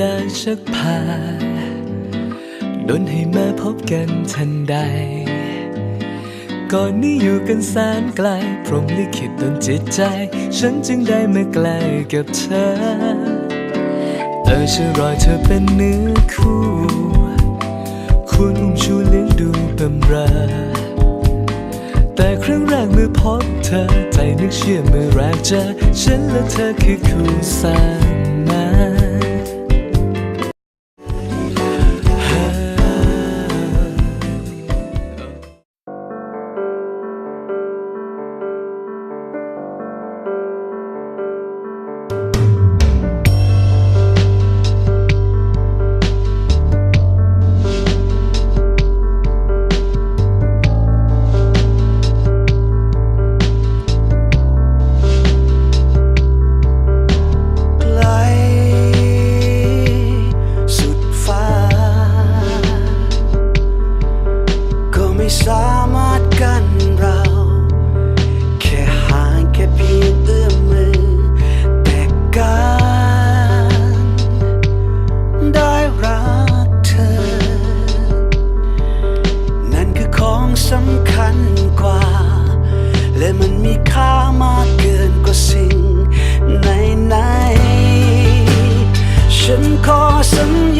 ดานชักพาดนให้มาพบกันทันใด ก่อนนี้อยู่กันแสนไกล พรมลิขิตดนจิตใจ ฉันจึงได้มาใกล้กับเธอ เออฉันรอเธอเป็นเนื้อคู่ควรอุ้มชูเลี้ยงดูบำเรอแต่ครั้งแรกเมื่อพบเธอ ใจนึกเชื่อเมื่อแรกเจอ ฉันและเธอคือคู่สร้าง และมันมีค่ามากเกินกว่าสิ่งไหนไหนๆฉันขอสัญ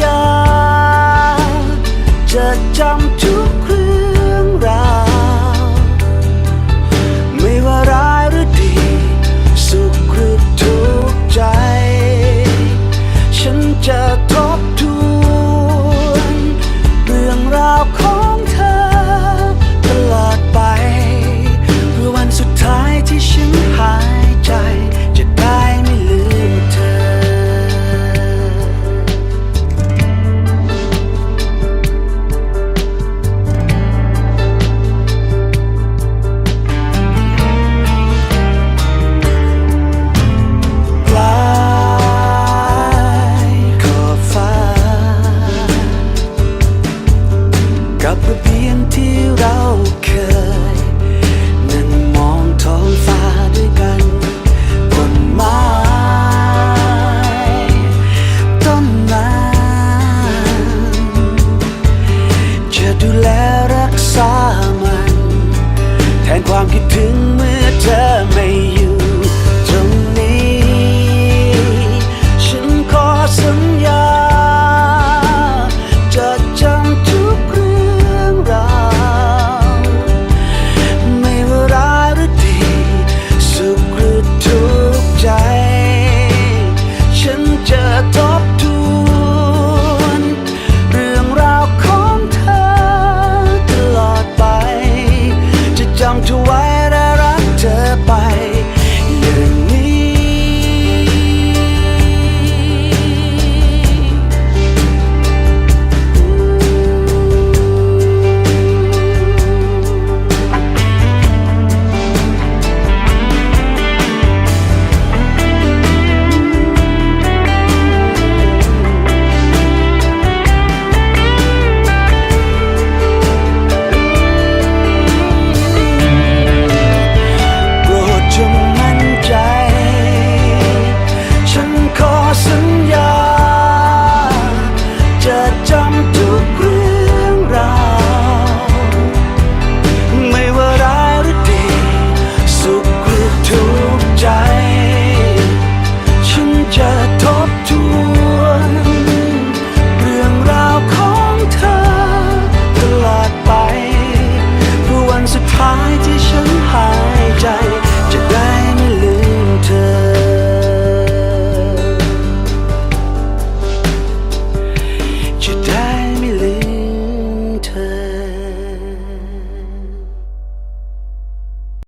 ญา รักษามัน แทนความคิดถึงเมื่อเธอไม่